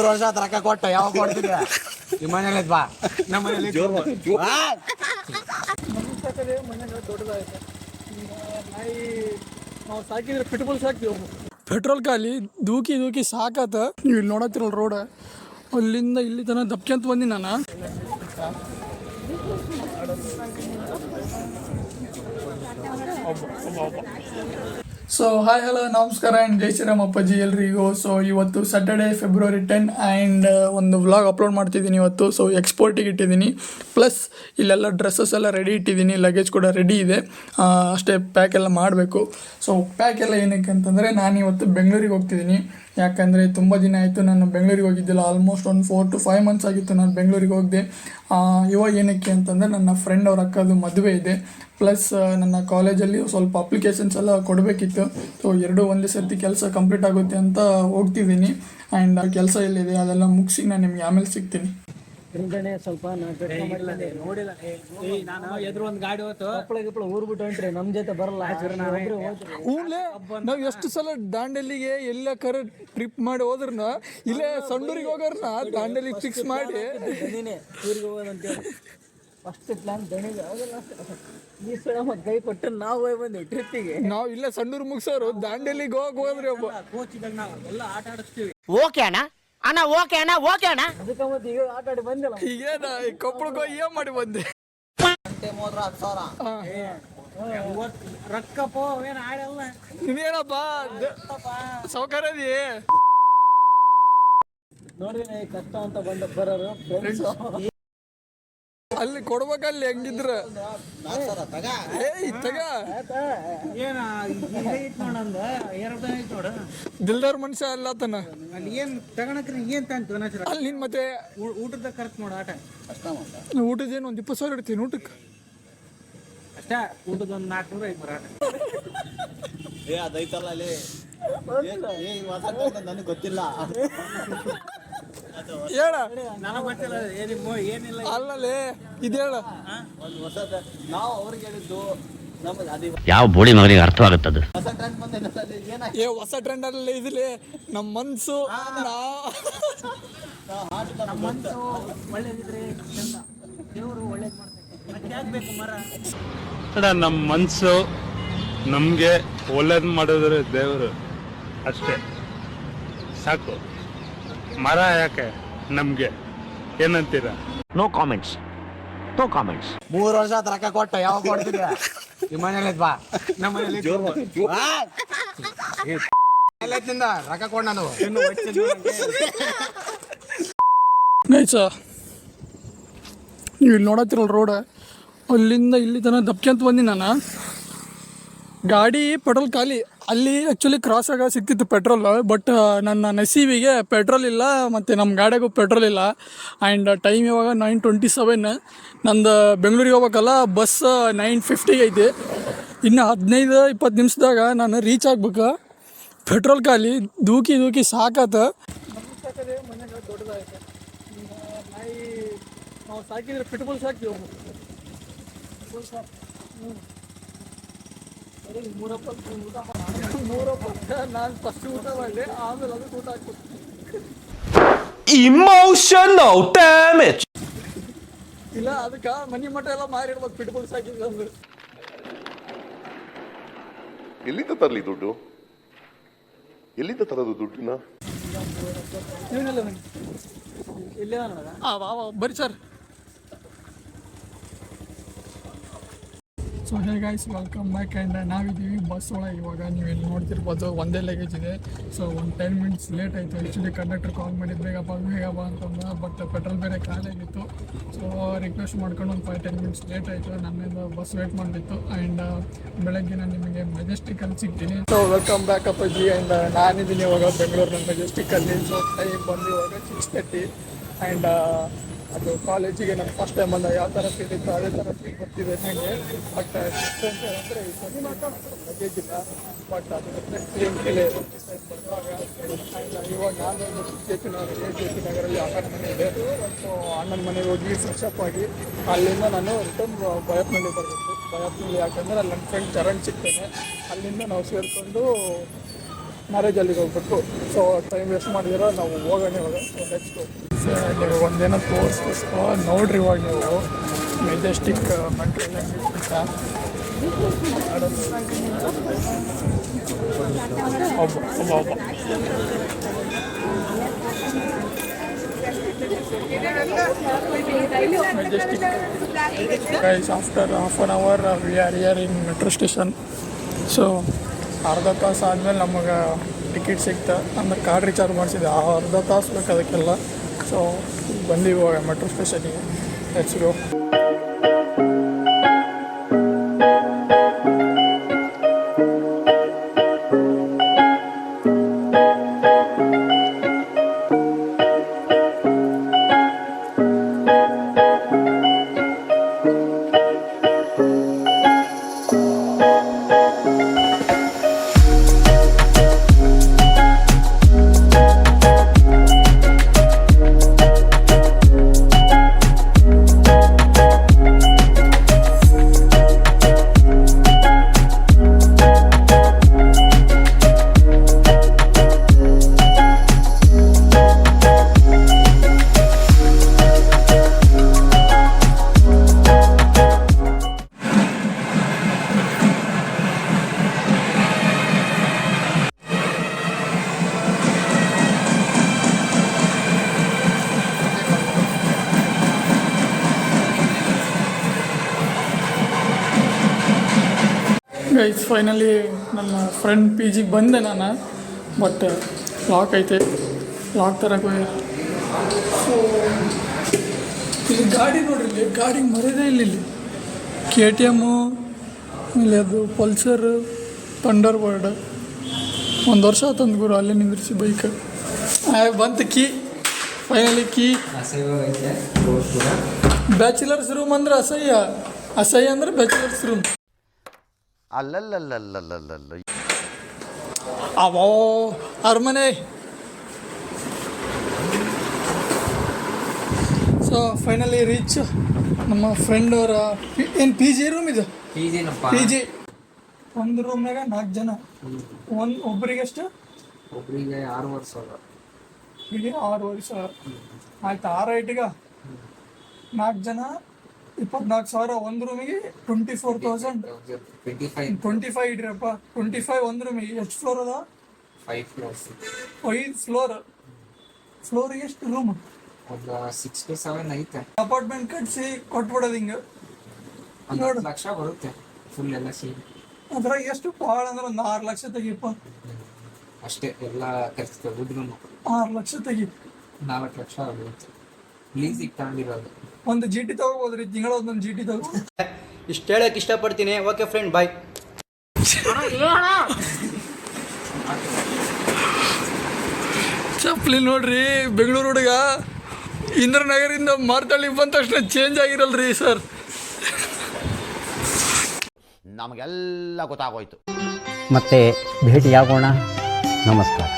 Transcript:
ಮೂರು ವರ್ಷ ಆತ ರೊಕ್ಕ ಕೊಟ್ಟ ಯಾವಾಗ ಕೊಡ್ತಿದ್ದ? ನಿಮ್ಮ ಮನೇಲಿ ಬಾ ನಮ್ಮ ಮನೇಲಿ. ಸಾಕದೆ ನಾಯಿ ನಾವು ಸಾಕಿದ್ರೆ ಪೆಟ್ರೋಲ್ ಸಾಕ್ತೀವಿ ಪೆಟ್ರೋಲ್ ಖಾಲಿ ದೂಕಿ ದೂಕಿ ಸಾಕತ್ತ ನೀವು ಇಲ್ಲಿ ನೋಡತ್ತಿರಲ್ಲ ರೋಡ್. ಅಲ್ಲಿಂದ ಇಲ್ಲಿ ತನಕ ದಪ್ಕೊಂತ ಬಂದಿ ನಾನು. ಸೊ ಹಾಯ್ ಹಲೋ ನಮಸ್ಕಾರ ಆ್ಯಂಡ್ ಜೈ ಶ್ರೀರಾಮ್ ಅಪ್ಪಾಜಿ, ಎಲ್ರಿಗೂ. ಸೊ ಇವತ್ತು ಸ್ಯಾಟರ್ಡೇ ಫೆಬ್ರವರಿ ಟೆನ್ ಆ್ಯಂಡ್ ಒಂದು ವ್ಲಾಗ್ ಅಪ್ಲೋಡ್ ಮಾಡ್ತಿದ್ದೀನಿ ಇವತ್ತು. ಸೊ ಎಕ್ಸ್ಪೋರ್ಟಿಗೆ ಇಟ್ಟಿದ್ದೀನಿ. ಪ್ಲಸ್ ಇಲ್ಲೆಲ್ಲ ಡ್ರೆಸ್ಸಸ್ ಎಲ್ಲ ರೆಡಿ ಇಟ್ಟಿದ್ದೀನಿ. ಲಗೇಜ್ ಕೂಡ ರೆಡಿ ಇದೆ. ಅಷ್ಟೇ ಪ್ಯಾಕ್ ಎಲ್ಲ ಮಾಡಬೇಕು. ಸೊ ಪ್ಯಾಕ್ ಎಲ್ಲ ಏನಕ್ಕೆ ಅಂತಂದರೆ ನಾನು ಇವತ್ತು ಬೆಂಗಳೂರಿಗೆ ಹೋಗ್ತಿದ್ದೀನಿ. ಯಾಕಂದರೆ ತುಂಬ ದಿನ ಆಯಿತು ನಾನು ಬೆಂಗಳೂರಿಗೆ ಹೋಗಿದ್ದಿಲ್ಲ. ಆಲ್ಮೋಸ್ಟ್ ಒಂದು ಫೋರ್ ಟು ಫೈವ್ ಮಂತ್ಸ್ ಆಗಿತ್ತು ನಾನು ಬೆಂಗಳೂರಿಗೆ ಹೋಗಿದೆ. ಇವಾಗ ಏನಕ್ಕೆ ಅಂತಂದರೆ ನನ್ನ ಫ್ರೆಂಡ್ ಅವ್ರ ಅಕ್ಕದು ಮದುವೆ ಇದೆ. ಪ್ಲಸ್ ನನ್ನ ಕಾಲೇಜಲ್ಲಿ ಸ್ವಲ್ಪ ಅಪ್ಲಿಕೇಶನ್ಸ್ ಎಲ್ಲ ಕೊಡಬೇಕಿತ್ತು. ಸೊ ಎರಡೂ ಒಂದೇ ಸರ್ತಿ ಕೆಲಸ ಕಂಪ್ಲೀಟ್ ಆಗುತ್ತೆ ಅಂತ ಹೋಗ್ತಿದ್ದೀನಿ. ಆ್ಯಂಡ್ ಕೆಲಸ ಎಲ್ಲಿದೆ ಅದೆಲ್ಲ ಮುಗಿಸಿ ನಾನು ನಿಮಗೆ ಆಮೇಲೆ ಸಿಗ್ತೀನಿ. ಹಿಂದೆನೆ ಸ್ವಲ್ಪ ನೋಡಿಲ್ಲ. ನಾನು ಎದುರು ಒಂದು ಗಾಡಿ ಹೋಯ್ತು. ಹಪ್ಪಳ ಗಿಪ್ಪಳ ಊರ್ ಬಿಟ್ಟು ಹೊಂಟ್ರಿ ನಮ್ ಜೊತೆ ಬರಲ್ಲ. ನಾವ್ ಎಷ್ಟು ಸಲ ದಾಂಡೇಲಿಗೆ ಎಲ್ಲ ಕರೆ ಟ್ರಿಪ್ ಮಾಡಿ ಹೋದ್ರನ ಇಲ್ಲೇ ಸಂಡೂರಿಗೆ ಹೋಗೋರ್ನ ದಾಂಡೇಲಿ ಫಿಕ್ಸ್ ಮಾಡಿ. ಊರಿಗೆ ಹೋಗೋದಂತೇಳಿ ಫಸ್ಟ್ ಪ್ಲಾನ್ ದಣಿಗೆ ಹೋಗಲ್ಲ ಈ ಸಲ ಮತ್ತೆ ಕೈ ಕೊಟ್ಟು ನಾವು ಹೋಗಿ ಬಂದ್ವಿ ಟ್ರಿಪ್ಪಿಗೆ ನಾವು ಇಲ್ಲೇ ಸಣ್ಣೂರು ಮುಗಿಸೋರು ದಾಂಡೇಲಿಗೆ ಹೋಗಿ ಹೋದ್ರಿ ಒಬ್ಬ. ಕೋಚ್ ಇದ್ದಾಗ ನಾವು ಎಲ್ಲ ಆಟ ಆಡಿಸ್ತೀವಿ. ಓಕೆ ಅಣ್ಣ. ಅಣ್ಣ ಓಕೆ ಅಣ್ಣ ಓಕೆ ಅಣ್ಣ. ಅದಕ್ಕೆ ಮತ್ತೆ ಈಗ ಆಟ ಆಡಿ ಬಂದಿಲ್ಲ. ಈಗೇನ ಕೊಪ್ಪಳಕ್ಕೆ ಹೋಗಿ ಏನ್ ಮಾಡಿ ಬಂದೆ? ರೊಕ್ಕಪ್ಪ ಏನ ಆಡಲ್ಲ ನೀನೇನಪ್ಪ? ಸೌಕರ್ಯದಿ ನೋಡ್ರಿ ಕಷ್ಟ ಅಂತ ಬಂದ ಬರೋರು. ಫ್ರೆಂಡ್ಸ್ ಅಲ್ಲಿ ಕೊಡ್ಬೇಕಲ್ಲಿ ಹೆಂಗಿದ್ರ. ಏ ಇತ್ತಗ ಏನ ನೋಡಂದ? ಎರಡು ಐತ್ ನೋಡ. ದಿಲ್ದಾರ್ ಮನುಷ್ಯ ಅಲ್ಲ ತನ ಅಲ್ಲಿ ಏನ್ ತಗಣಕ್ರಿ ಏನ್ ತಂತು ಅಲ್ಲಿ ನಿನ್ ಮತ್ತೆ ಊಟದ ಖರ್ಚು ನೋಡ ಆಟ. ಊಟದೇನು ಒಂದು ಇಪ್ಪತ್ತು ಸಾವಿರ ಇಡ್ತೀನಿ ಊಟಕ್ಕೆ. ಅಷ್ಟೇ ಊಟದ ಒಂದು ನಾಲ್ಕುನೂರ ಐದು ಆಟ. ಏ ಅದೈತಲ್ಲ ಅಲ್ಲಿ. ಏ ಈ ಹೊಸ ನನಗೆ ಗೊತ್ತಿಲ್ಲ. ಹೇಳ. ನನಗೆ ಗೊತ್ತಿಲ್ಲ ಏನಿಲ್ಲ ಏನಿಲ್ಲ. ಅಲ್ಲಲೇ ಇದು ಹೇಳ. ಒಂದು ನಾವು ಅವ್ರಿಗೆ ಹೇಳಿದ್ದು ಯಾವ ಬೋಳಿ ಮಗನಿಗೆ ಅರ್ಥವಾಗುತ್ತದು? ಹೊಸ ಟ್ರೆಂಡ್ ಬಂದ ಏನಾಯ್ತು ಏ ಹೊಸ ಟ್ರೆಂಡ್ ಅಲ್ಲಿ ಇದಿಲಿ ನಮ್ಮ ಮನ್ಸು ನಾ ಒಳ್ಳೇದಿದ್ರೆ ಚಂದ ದೇವರು ಒಳ್ಳೇದು ಮಾಡ್ತಾರೆ. ಮತ್ತೆ ಆಗ್ಬೇಕು ಮರ? ಅಣ್ಣ ನಮ್ಮ ಮನಸ್ಸು ನಮ್ಗೆ ಒಳ್ಳೇದ್ ಮಾಡಿದ್ರೆ ದೇವರು ಅಷ್ಟೇ. ಸಾಕು. ಮರ ಯಾಕೆ ನಮ್ಗೆ? ಏನಂತೀರ? ನೋ ಕಾಮೆಂಟ್ಸ್ ನೋ ಕಾಮೆಂಟ್ಸ್ ಮೂರು ವರ್ಷ ಆತ ರೊಕ್ಕ ಕೊಟ್ಟ ಯಾವಾಗ ಕೊಡ್ತಿದ್ದ ನಿಮ್ಮ ಮನೇಲಿ ಬಾ. ನಮ್ಮ ಮನೇಲಿ ಎಲ್ಲತ್ತಿಂದ ರೊಕ್ಕ ಕೊಡ ನಾನು? ನೈಸ ನೀವು ಇಲ್ಲಿ ನೋಡತ್ತಿರಲ್ಲ ರೋಡ್ ಅಲ್ಲಿಂದ ಇಲ್ಲಿ ತನಕ ದಪ್ಕೊಂತ ಬಂದಿ ನಾನು. ಗಾಡಿ ಪೆಟ್ರೋಲ್ ಖಾಲಿ. ಅಲ್ಲಿ ಆ್ಯಕ್ಚುಲಿ ಕ್ರಾಸ್ ಆಗ ಸಿಕ್ತಿತ್ತು ಪೆಟ್ರೋಲ್ ಬಟ್ ನನ್ನ ನಸೀಬಿಗೆ ಪೆಟ್ರೋಲ್ ಇಲ್ಲ, ಮತ್ತು ನಮ್ಮ ಗಾಡಿಗೂ ಪೆಟ್ರೋಲ್ ಇಲ್ಲ. ಆ್ಯಂಡ್ ಟೈಮ್ ಇವಾಗ ನೈನ್ ಟ್ವೆಂಟಿ ಸೆವೆನ್ ನಂದು ಬೆಂಗಳೂರಿಗೆ ಹೋಗ್ಬೇಕಲ್ಲ ಬಸ್ ನೈನ್ ಫಿಫ್ಟಿಗೆ ಐತಿ. ಇನ್ನು ಹದಿನೈದು, ಇಪ್ಪತ್ತು ನಿಮಿಷದಾಗ ನಾನು ರೀಚ್ ಆಗ್ಬೇಕು. ಪೆಟ್ರೋಲ್ ಖಾಲಿ, ದೂಕಿ ದೂಕಿ ಸಾಕತ್ತ. ನಾವು ಸಾಕಿದ್ರೆ ಪೆಟ್ರೋಲ್ ಸಾಕ್ತೀವಿ. ಮೂರಪ್ಪ ಊಟ ಮೂರಪ್ಪ ನಾನು ಫಸ್ಟ್ ಊಟ ಮಾಡಿ ಆಮೇಲೆ ಅದಕ್ಕೆ ಊಟ ಹಾಕ್ಬೇಕು ಇಮೋಷನಲ್ ಡ್ಯಾಮೇಜ್ ಇಲ್ಲ ಅದಕ್ಕೆ ಮನಿ ಮಠ ಎಲ್ಲ ಮಾರಿಡ್ಬೇಕು ಪೆಟ್ರೋಲ್ ಸಾಕಿದ್ರೆ ಅಂದ್ರೆ. ಎಲ್ಲಿಂದ ತರಲಿ ದುಡ್ಡು? ಎಲ್ಲಿಂದ ತರೋದು ದುಡ್ಡಿನ? ಇಲ್ಲ ನನಗೆ ಇಲ್ಲೇ ಬರ್ರಿ sir. So hey guys welcome back and ನಾವಿದ್ದೀವಿ ಬಸ್ ಒಳಗೆ ಇವಾಗ ನೀವು ಇಲ್ಲಿ ನೋಡ್ತಿರ್ಬೋದು, ಒಂದೇ ಲಗೇಜ್ ಇದೆ. ಸೊ ಒಂದು ಟೆನ್ ಮಿನಿಟ್ಸ್ ಲೇಟ್ ಆಯಿತು. ಆ್ಯಕ್ಚುಲಿ ಕಂಡಕ್ಟರ್ ಕಾಲ್ ಮಾಡಿದ್ದು, ಬೇಗ ಬಾ ಅಂತಂದ. ಬಟ್ ಪೆಟ್ರೋಲ್ ಬೇರೆ ಖಾಲಿಯಾಗಿತ್ತು ಸೊ ರಿಕ್ವೆಸ್ಟ್ ಮಾಡ್ಕೊಂಡು ಒಂದು ಫೈವ್ ಟೆನ್ ಮಿನಿಟ್ಸ್ ಲೇಟ್ ಆಯಿತು. ನನ್ನಿಂದ ಬಸ್ ವೇಟ್ ಮಾಡಿತ್ತು ಆ್ಯಂಡ್ ಬೆಳಗ್ಗೆ ನಾನು ನಿಮಗೆ ಮೆಜೆಸ್ಟಿಕಲ್ಲಿ ಸಿಗ್ತೀನಿ. ಸೊ ವೆಲ್ಕಮ್ ಬ್ಯಾಕ್ ಅಪ್ಪಾಜಿ. ಆ್ಯಂಡ್ ನಾನಿದ್ದೀನಿ ಇವಾಗ ಬೆಂಗಳೂರಿನ ಮೆಜೆಸ್ಟಿಕಲ್ಲಿ ಸೊ ಟೈಮ್ ಬಂದು ಇವಾಗ ಸಿಕ್ಸ್ ತರ್ಟಿ ಆ್ಯಂಡ್ ಅದು ಕಾಲೇಜಿಗೆ ನಾನು ಫಸ್ಟ್ ಟೈಮ್ ಬಂದಾಗ ಯಾವ ಥರ ಫೀಲ್ ಇತ್ತು, ಅದೇ ಥರ ಫೀಲ್ ಬರ್ತಿದೆ ನನಗೆ ಬಟ್ ಡಿಫ್ರೆನ್ಸ್ ಏನಂದರೆ ಲಗೇಜ್ ಇಲ್ಲ. ಬಟ್ ಅದು ಸೇಮ್ ಫೀಲ್ ಆ್ಯಂಡ್ ಇವಾಗ ನಾನು J P Nagar J P ನಗರಲ್ಲಿ ಅಣ್ಣನ ಮನೆ ಇದೆ. ಸೊ ಅಣ್ಣನ ಮನೆಗೆ ಹೋಗಿ ಫ್ರೆಶ್ ಆಗಿ, ಅಲ್ಲಿಂದ ನಾನು ರಿಟರ್ನ್ ಬಯಪ್ನಲ್ಲಿ ಬರಬೇಕು. ಬಯಪ್ನಲ್ಲಿ ಯಾಕಂದರೆ ಅಲ್ಲಿ ನನ್ನ ಫ್ರೆಂಡ್ ಚರಣ್ ಸಿಗ್ತೇನೆ. ಅಲ್ಲಿಂದ ನಾವು ಸೇರಿಕೊಂಡು ಮ್ಯಾರೇಜಲ್ಲಿ ಹೋಗ್ಬೇಕು. ಸೊ ಟೈಮ್ ವೇಸ್ಟ್ ಮಾಡಿದಿರೋ ನಾವು ಹೋಗೋಣ ಇವಾಗ. ಸೊ ನೆಕ್ಸ್ಟು ನೀವು ಒಂದೇನೋ ತೋರಿಸ್ಕೊಸ್ಕೋ ನೋಡ್ರಿ ಇವಾಗ ನೀವು. ಮೆಜೆಸ್ಟಿಕ್ ಮೆಟ್ರೋಸ್ಟಿಕ್ ಅಂತ ಒಬ್ಬ ಒಬ್ಬ ಒಬ್ಬ Majestic guys after half an hour we are here in metro station. So ಅರ್ಧ ತಾಸು ಆದಮೇಲೆ ನಮಗೆ ಟಿಕೆಟ್ ಸಿಕ್ತ. ಅಂದ್ರೆ ಕಾರ್ಡ್ ರೀಚಾರ್ಜ್ ಮಾಡಿಸಿದೆ ಆ ಅರ್ಧ ತಾಸು ಬೇಕು ಅದಕ್ಕೆಲ್ಲ. ಸೊ ಬಂದಿವಾಗ ಮೆಟ್ರೋ ಸ್ಟೇಷನಿಗೆ ಲೆಟ್ಸ್ ಗೈಸ್ ಫೈನಲಿ ನನ್ನ ಫ್ರೆಂಡ್ ಪಿ ಜಿಗೆ ಬಂದೆ ನಾನು. ಬಟ್ ಲಾಕ್ ಐತೆ. ಲಾಕ್ ತರಕ್ಕೆ ಸೊ ಇಲ್ಲಿ ಗಾಡಿ ನೋಡ್ರಿ ಇಲ್ಲಿ. ಗಾಡಿ ಮರದೇ ಇಲ್ಲ ಇಲ್ಲಿ. ಕೆ ಟಿ ಎಮ್ಮು ಇಲ್ಲಿ ಅದು ಪಲ್ಸರ್ ಥಂಡರ್ ಬರ್ಡ್ ಒಂದು ವರ್ಷ ತಂದು ಗುರು ಅಲ್ಲೇ ನಿಂದಿರಿಸಿ ಬೈಕ್ ಬಂತು key finally key bachelors room ಅಂದ್ರೆ ಅಸಹ್ಯ. ಅಸಹ್ಯ ಅಂದ್ರೆ ಬ್ಯಾಚುಲರ್ಸ್ ರೂಮ್ ಅಲ್ಲಲ್ಲಲ್ಲಲ್ಲಲ್ಲಲ್ಲ ಅವೋ ಅರಮನೆ. ಸೊ ಫೈನಲಿ ರೀಚ್ ನಮ್ಮ ಫ್ರೆಂಡ್ ಅವರ ಏನು ಪಿ ಜಿ ರೂಮ್ ಇದು? ಪಿ ಜಿ ಒಂದು ರೂಮ್ನಾಗ ನಾಲ್ಕು ಜನ. ಒಂದು ಒಬ್ಬರಿಗೆ ಎಷ್ಟು ಒಬ್ಬರಿಗೆ ಆರೂವರೆ ಸಾವಿರ. ಇಲ್ಲಿ ಆರೂವರೆ ಸಾವಿರ. ಆಯ್ತು ಆರು ಐಟಿಗ ನಾಲ್ಕು ಜನ? ಇಪ್ಪತ್ನಾಲ್ಕು ಸಾವಿರ ಒಂದು ರೂಮಿಗೆ twenty four thousand twenty five ಇಡ್ರಪ್ಪ twenty five ಒಂದು ರೂಮಿಗೆ ಎಷ್ಟು ಫ್ಲೋರ್ ಅದ? ಫೈವ್ ಫ್ಲೋರ್ಸ್ ಐದು ಫ್ಲೋರ್ ಫ್ಲೋರಿಗೆ ಎಷ್ಟು ರೂಮ್ ಒಂದು ಸಿಕ್ಸ್ ಟು ಸೆವೆನ್ ಐತೆ. ಅಪಾರ್ಟ್ಮೆಂಟ್ ಕಟ್ಸಿ ಕೊಟ್ಬಿಡೋದು ಹಿಂಗೆ. ನೋಡಿ. ಲಕ್ಷ ಬರುತ್ತೆ. ಫುಲ್ ಎಲ್ಲ ಸೇರಿ. ಅದ್ರಾಗ ಎಷ್ಟು? ಭಾಳ ಅಂದ್ರೆ ಒಂದು ಆರು ಲಕ್ಷ ತೆಗಿಯಪ್ಪ ಅಷ್ಟೇ ಎಲ್ಲ ಖರ್ಚು ದುಡ್ಡು ಆರು ಲಕ್ಷ ತೆಗಿ. ನಾಲ್ಕು ಲಕ್ಷ ಆಗುತ್ತೆ. ಲೀಸಿಗೆ ತಗೊಂಡಿರೋದು ಒಂದು ಜಿ ಟಿ ತಗೋಬೋದ್ರಿ? ತಿಂಗಳ ಒಂದೊಂದು ಜಿ ಟಿ ತಗೋ. ಇಷ್ಟು ಹೇಳಕ್ಕೆ ಇಷ್ಟಪಡ್ತೀನಿ. ಓಕೆ ಫ್ರೆಂಡ್ ಬಾಯ್ ಚಪ್ಪಲಿ ನೋಡ್ರಿ ಬೆಂಗಳೂರು ಹುಡುಗ. ಇಂದ್ರನಗರಿಂದ ಮಾರ್ತಳ್ಳಿ ಬಂದ ತಕ್ಷಣ ಚೇಂಜ್ ಆಗಿರಲ್ರಿ ಸರ್ ನಮಗೆಲ್ಲ ಗೊತ್ತಾಗೋಯ್ತು. ಮತ್ತೆ ಭೇಟಿಯಾಗೋಣ. ನಮಸ್ಕಾರ.